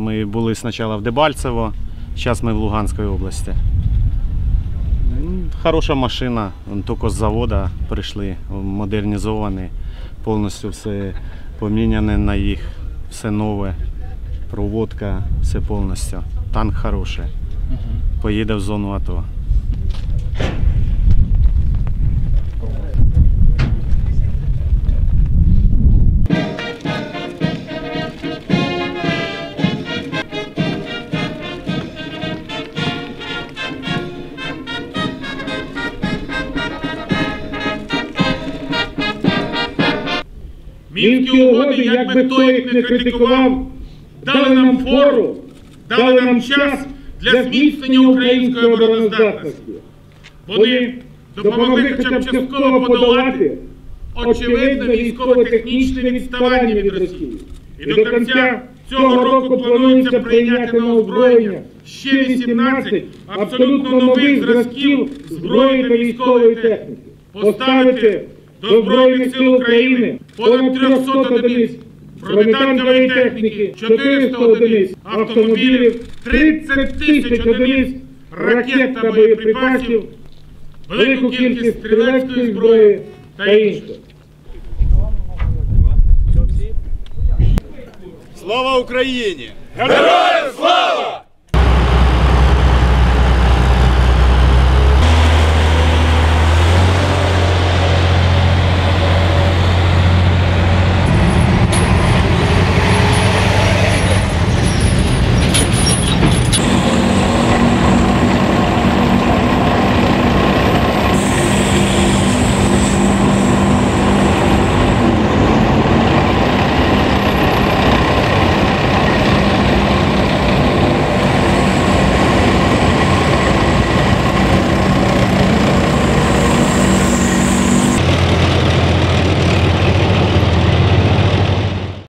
Ми були спочатку в Дебальцево, зараз ми в Луганській області. Хороша машина, тільки з заводу прийшли, модернізовані, повністю все поміняне на їх, все нове, проводка, все повністю. Танк хороший. Поїде в зону АТО. Мінські угоди, як би хто їх не критикував, дали нам фору, дали нам час для зміцнення української обороноздатності. Вони допомогли хоча б частково подолати очевидне військово-технічне відставання від Росії. І до кінця цього року планується прийняти на озброєння ще 18 абсолютно нових зразків зброї та військової техніки. Поставити до Збройних сил України понад 300 одиниць бронетанкової техніки, 400 одиниць автомобілів, 30 тисяч одиниць ракет та боєприпасів, велику кількість стрілецької зброї та іншого. Слава Україні! Героям слава!